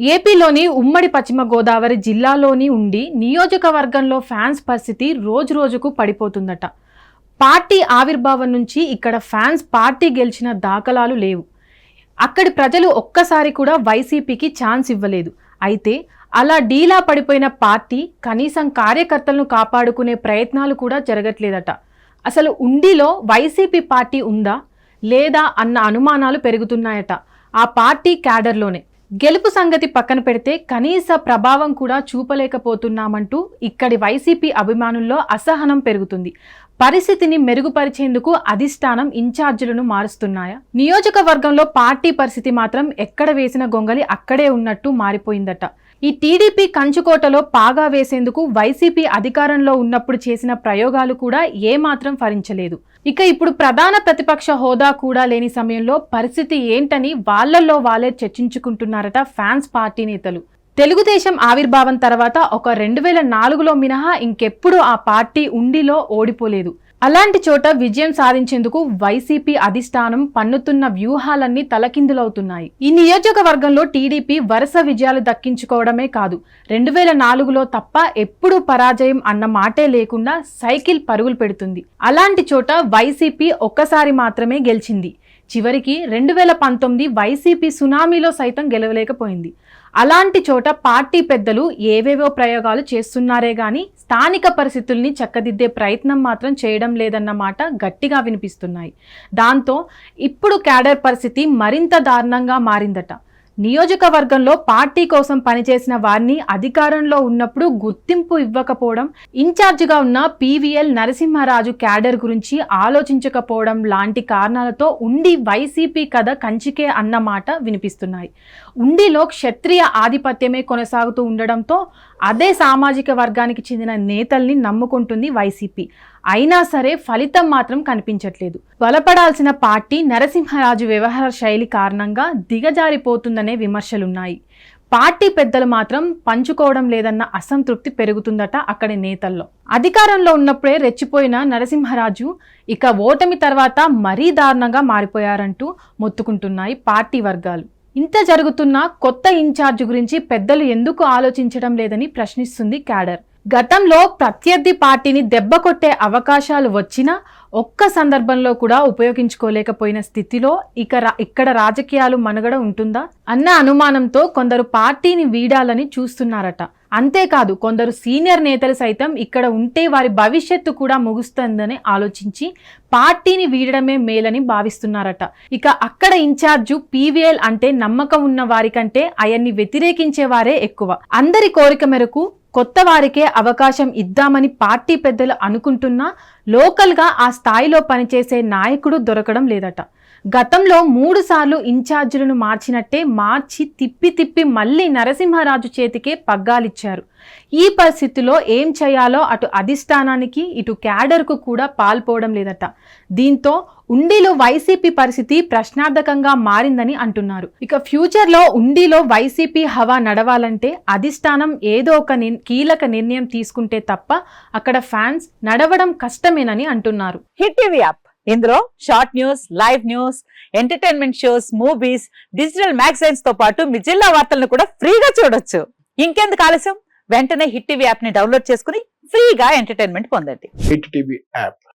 ఏపీలోని ఉమ్మడి పశ్చిమ గోదావరి జిల్లాలోని ఉండి నియోజకవర్గంలో ఫ్యాన్స్ పరిస్థితి రోజు రోజుకు పడిపోతుందట. పార్టీ ఆవిర్భావం నుంచి ఇక్కడ ఫ్యాన్స్ పార్టీ గెలిచిన దాఖలాలు లేవు. అక్కడి ప్రజలు ఒక్కసారి కూడా వైసీపీకి ఛాన్స్ ఇవ్వలేదు. అయితే అలా డీలా పడిపోయిన పార్టీ కనీసం కార్యకర్తలను కాపాడుకునే ప్రయత్నాలు కూడా జరగట్లేదట. అసలు ఉండిలో వైసీపీ పార్టీ ఉందా లేదా అన్న అనుమానాలు పెరుగుతున్నాయట ఆ పార్టీ క్యాడర్లోనే. గెలుపు సంగతి పక్కన పెడితే కనీస ప్రభావం కూడా చూపలేకపోతున్నామంటూ ఇక్కడి వైసీపీ అభిమానుల్లో అసహనం పెరుగుతుంది. పరిస్థితిని మెరుగుపరిచేందుకు అధిష్టానం ఇన్ఛార్జీలను మారుస్తున్నాయా? నియోజకవర్గంలో పార్టీ పరిస్థితి మాత్రం ఎక్కడ వేసిన గొంగలి అక్కడే ఉన్నట్టు మారిపోయిందట. ఈ టీడీపీ కంచుకోటలో పాగా వేసేందుకు వైసీపీ అధికారంలో ఉన్నప్పుడు చేసిన ప్రయోగాలు కూడా ఏమాత్రం ఫలించలేదు. ఇక ఇప్పుడు ప్రధాన ప్రతిపక్ష హోదా కూడా లేని సమయంలో పరిస్థితి ఏంటని వాళ్ళల్లో వాళ్ళే చర్చించుకుంటున్నారట ఫ్యాన్స్ పార్టీ నేతలు. తెలుగుదేశం ఆవిర్భావం తర్వాత ఒక రెండు వేల నాలుగులో మినహా ఇంకెప్పుడు ఆ పార్టీ ఉండిలో ఓడిపోలేదు. అలాంటి చోట విజయం సాధించేందుకు వైసీపీ అధిష్టానం పన్నుతున్న వ్యూహాలన్నీ తలకిందులవుతున్నాయి. ఈ నియోజకవర్గంలో టీడీపీ వరుస విజయాలు దక్కించుకోవడమే కాదు రెండు వేల నాలుగులో తప్ప ఎప్పుడూ పరాజయం అన్న మాటే లేకుండా సైకిల్ పరుగులు పెడుతుంది. అలాంటి చోట వైసీపీ ఒక్కసారి మాత్రమే గెలిచింది. చివరికి రెండు వేల పంతొమ్మిది వైసీపీ సునామీలో సైతం గెలవలేకపోయింది. అలాంటి చోట పార్టీ పెద్దలు ఏవేవో ప్రయోగాలు చేస్తున్నారే గాని స్థానిక పరిస్థితుల్ని చక్కదిద్దే ప్రయత్నం మాత్రం చేయడం లేదన్న మాట గట్టిగా వినిపిస్తున్నాయి. దాంతో ఇప్పుడు క్యాడర్ పరిస్థితి మరింత దారుణంగా మారిందట. నియోజకవర్గంలో పార్టీ కోసం పనిచేసిన వారిని అధికారంలో ఉన్నప్పుడు గుర్తింపు ఇవ్వకపోవడం ఇన్ఛార్జిగా ఉన్న పీవీఎల్ నరసింహారాజు క్యాడర్ గురించి ఆలోచించకపోవడం లాంటి కారణాలతో ఉండి వైసీపీ కథ కంచికే అన్నమాట వినిపిస్తున్నాయి. ఉండిలో క్షత్రియ ఆధిపత్యమే కొనసాగుతూ ఉండడంతో అదే సామాజిక వర్గానికి చెందిన నేతల్ని నమ్ముకుంటుంది వైసీపీ. అయినా సరే ఫలితం మాత్రం కనిపించట్లేదు. బలపడాల్సిన పార్టీ నరసింహరాజు వ్యవహార శైలి కారణంగా దిగజారిపోతుందనే విమర్శలున్నాయి. పార్టీ పెద్దలు మాత్రం పంచుకోవడం లేదన్న అసంతృప్తి పెరుగుతుందట అక్కడి నేతల్లో. అధికారంలో ఉన్నప్పుడే రెచ్చిపోయిన నరసింహరాజు ఇక ఓటమి తర్వాత మరీ దారుణంగా మారిపోయారంటూ మొత్తుకుంటున్నాయి పార్టీ వర్గాలు. ఇంత జరుగుతున్న కొత్త ఇన్ఛార్జ్ గురించి పెద్దలు ఎందుకు ఆలోచించడం లేదని ప్రశ్నిస్తుంది క్యాడర్. గతంలో ప్రత్యర్థి పార్టీని దెబ్బ కొట్టే అవకాశాలు వచ్చినా ఒక్క సందర్భంలో కూడా ఉపయోగించుకోలేకపోయిన స్థితిలో ఇక ఇక్కడ రాజకీయాలు మనుగడ ఉంటుందా? అన్న అనుమానంతో కొందరు పార్టీని వీడాలని చూస్తున్నారట. అంతేకాదు కొందరు సీనియర్ నేతలు సైతం ఇక్కడ ఉంటే వారి భవిష్యత్తు కూడా ముగుస్తుందని ఆలోచించి పార్టీని వీడడమే మేలని భావిస్తున్నారట. ఇక అక్కడ ఇన్ఛార్జు పీవీఎల్ అంటే నమ్మకం ఉన్న వారికంటే ఆయన్ని వ్యతిరేకించే వారే ఎక్కువ. అందరి కోరిక మేరకు కొత్త వారికే అవకాశం ఇద్దామని పార్టీ పెద్దలు అనుకుంటున్నా లోకల్గా ఆ స్థాయిలో పనిచేసే నాయకుడు దొరకడం లేదట. గతంలో మూడు సార్లు ఇన్ఛార్జీలను మార్చినట్టే మార్చి తిప్పి తిప్పి మళ్ళీ నరసింహరాజు చేతికే పగ్గాలిచ్చారు. ఈ పరిస్థితిలో ఏం చేయాలో అటు అధిష్టానానికి ఇటు క్యాడర్కు కూడా పాల్పోవడం లేదట. దీంతో ఉండిలో వైసీపీ పరిస్థితి ప్రశ్నార్థకంగా మారిందని అంటున్నారు. ఇక ఫ్యూచర్లో ఉండిలో వైసీపీ హవా నడవాలంటే అధిష్టానం ఏదో ఒక కీలక నిర్ణయం తీసుకుంటే తప్ప అక్కడ ఫ్యాన్స్ నడవడం కష్టమేనని అంటున్నారు. Hit TV app. ఇందులో short news live news entertainment shows movies digital మ్యాగజైన్స్తో పాటు మీ జిల్లా వార్తలను కూడా ఫ్రీగా చూడొచ్చు. ఇంకెందుకు ఆలస్యం? వెంటనే హిట్ టీవీ యాప్ని డౌన్లోడ్ చేసుకుని ఫ్రీగా ఎంటర్టైన్మెంట్ పొందండి. Hit TV app.